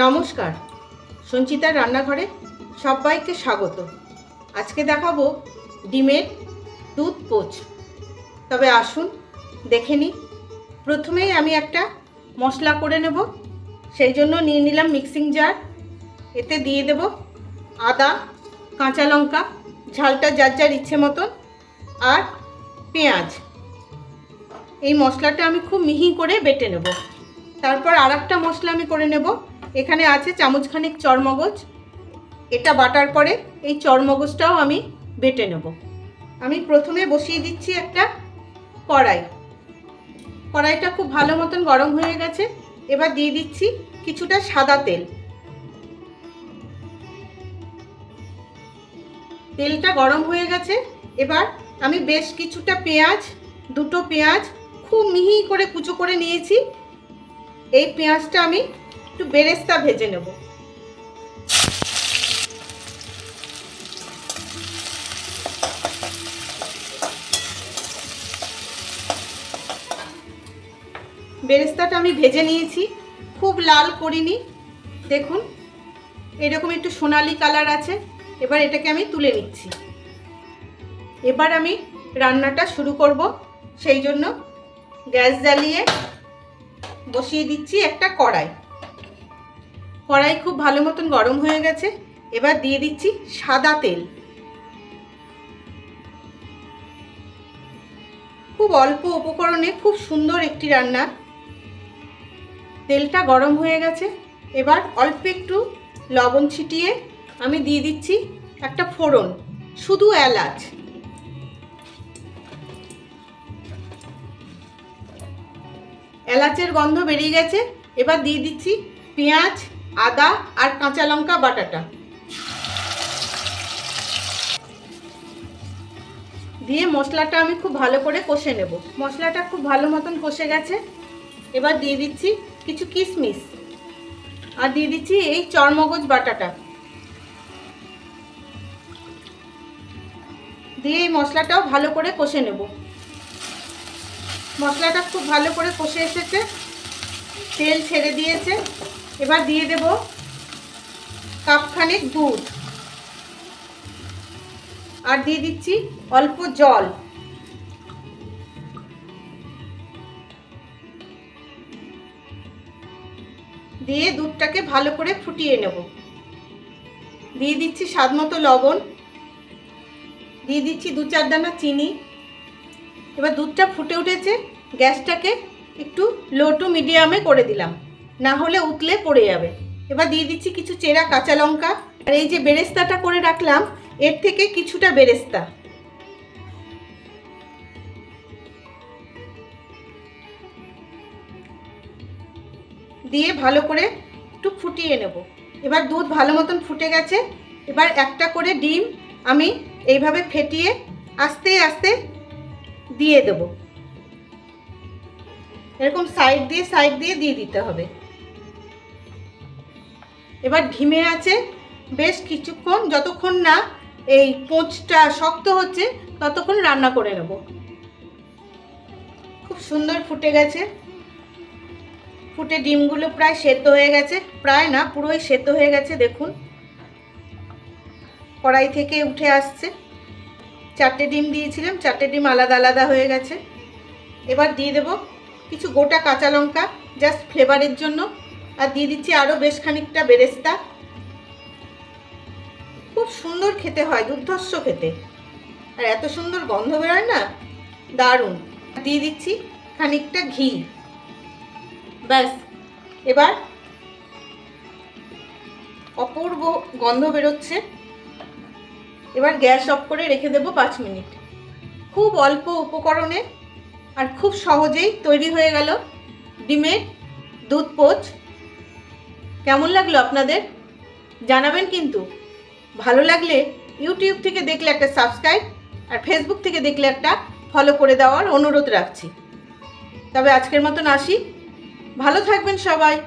নমস্কার, সঞ্চিতার রান্নাঘরে সবাইকে স্বাগত। আজকে দেখাবো ডিমের দুধ পোচ তবে আসুন, দেখে নিই। প্রথমেই আমি একটা মশলা করে নেব। সেই জন্য নিয়ে নিলাম মিক্সিং জার এতে দিয়ে দেব আদা, কাঁচা লঙ্কা, ঝালটা যার যার ইচ্ছে মতন, আর পেঁয়াজ। এই মশলাটা আমি খুব মিহি করে বেটে নেব। তারপর আর একটা মশলা আমি করে নেব। এখানে আছে চামচখানিক চরমগজ। এটা বাটার পরে এই চরমগজটাও আমি বেটে নেব। আমি প্রথমে বসিয়ে দিচ্ছি একটা কড়াই। কড়াইটা খুব ভালো মতন গরম হয়ে গেছে। এবার দিয়ে দিচ্ছি কিছুটা সাদা তেল। তেলটা গরম হয়ে গেছে। এবার আমি বেশ কিছুটা পেঁয়াজ, দুটো পেঁয়াজ, খুব মিহি করে কুচো করে নিয়েছি। এই পেঁয়াজটা আমি একটু বেরেস্তা ভেজে নেব। বেরেস্তাটা আমি ভেজে নিয়েছি। খুব লাল করিনি। দেখুন, এরকম একটু সোনালি কালার আছে। এবার এটাকে আমি তুলে নিচ্ছি। এবার আমি রান্নাটা শুরু করব। সেই জন্য গ্যাস জ্বালিয়ে বসিয়ে দিচ্ছি একটা কড়াই। কড়াই খুব ভালো মতন গরম হয়ে গেছে। এবার দিয়ে দিচ্ছি সাদা তেল। খুব অল্প উপকরণে খুব সুন্দর একটি রান্না। তেলটা গরম হয়ে গেছে। এবার অল্প একটু লবণ ছিটিয়ে আমি দিয়ে দিচ্ছি একটা ফোড়ন, শুধু এলাচ। এলাচের গন্ধ বেরিয়ে গেছে। এবার দিয়ে দিচ্ছি পেঁয়াজ আদা আর কাঁচা লঙ্কা বাটাটা। দিয়ে মশলাটা আমি খুব ভালো করে কষে নেব। মশলাটা খুব ভালো মতন কষে গেছে। এবার দিয়ে দিচ্ছি কিছু কিশমিশ। আর দিয়ে দিচ্ছি এই চরমগজ বাটাটা। দিয়ে এই মশলাটাও ভালো করে কষে নেব। মশলাটা খুব ভালো করে কষে এসেছে। তেল ছেড়ে দিয়েছে। এবার দিয়ে দেব কাপখানেক দুধ। আর দিয়ে দিচ্ছি অল্প জল। দিয়ে দুধটাকে ভালো করে ফুটিয়ে নেব। দিয়ে দিচ্ছি স্বাদ মতো লবণ। দিয়ে দিচ্ছি দু চার দানা চিনি। এবার দুধটা ফুটে উঠেছে, গ্যাসটাকে একটু লো টু মিডিয়ামে করে দিলাম। না হলে উতলে পড়ে যাবে। এবার দিয়ে দিচ্ছি কিছু চেরা কাঁচা লঙ্কা। আর এই যে বেরেস্তাটা করে রাখলাম, এর থেকে কিছুটা বেরেস্তা। দিয়ে ভালো করে একটু ফুটিয়ে নেব। এবার দুধ ভালো মতন ফুটে গেছে। এবার একটা করে ডিম আমি এইভাবে ফেটিয়ে আস্তে আস্তে দিয়ে দেব। এরকম সাইড দিয়ে সাইড দিয়ে দিয়ে দিতে হবে। এবার ঢিমে আছে। বেশ কিছুক্ষণ, যতক্ষণ না এই পোঁচটা শক্ত হচ্ছে, ততক্ষণ রান্না করে নেব। খুব সুন্দর ফুটে গেছে। ফুটে ডিমগুলো প্রায় সেদ্ধ হয়ে গেছে। প্রায় না, পুরোই সেদ্ধ হয়ে গেছে, দেখুন। কড়াই থেকে উঠে আসছে। চারটে ডিম দিয়েছিলাম, চারটে ডিম আলাদা আলাদা হয়ে গেছে। এবার দিয়ে দেব কিছু গোটা কাঁচা লঙ্কা জাস্ট ফ্লেভারের জন্য। আর দিয়ে দিচ্ছি আরও বেশ খানিকটা বেরেস্তা। খুব সুন্দর খেতে হয়, দুর্ধর্ষ খেতে। আর এত সুন্দর গন্ধ বেরোয় না? দারুণ। দিয়ে দিচ্ছি খানিকটা ঘি। ব্যাস। এবার অপূর্ব গন্ধ বেরোচ্ছে। এবার গ্যাস অফ করে রেখে দেবো পাঁচ মিনিট। খুব অল্প উপকরণে আর খুব সহজেই তৈরি হয়ে গেল ডিমের দুধ পোচ। কেমন লাগল আপনাদের? জানাবেন কিন্তু। ভালো লাগলে ইউটিউব থেকে দেখলে একটা সাবস্ক্রাইব আর ফেসবুক থেকে দেখলে একটা ফলো করে দেওয়ার অনুরোধ রাখছি। তবে আজকের মতন আসি। ভালো থাকবেন সবাই।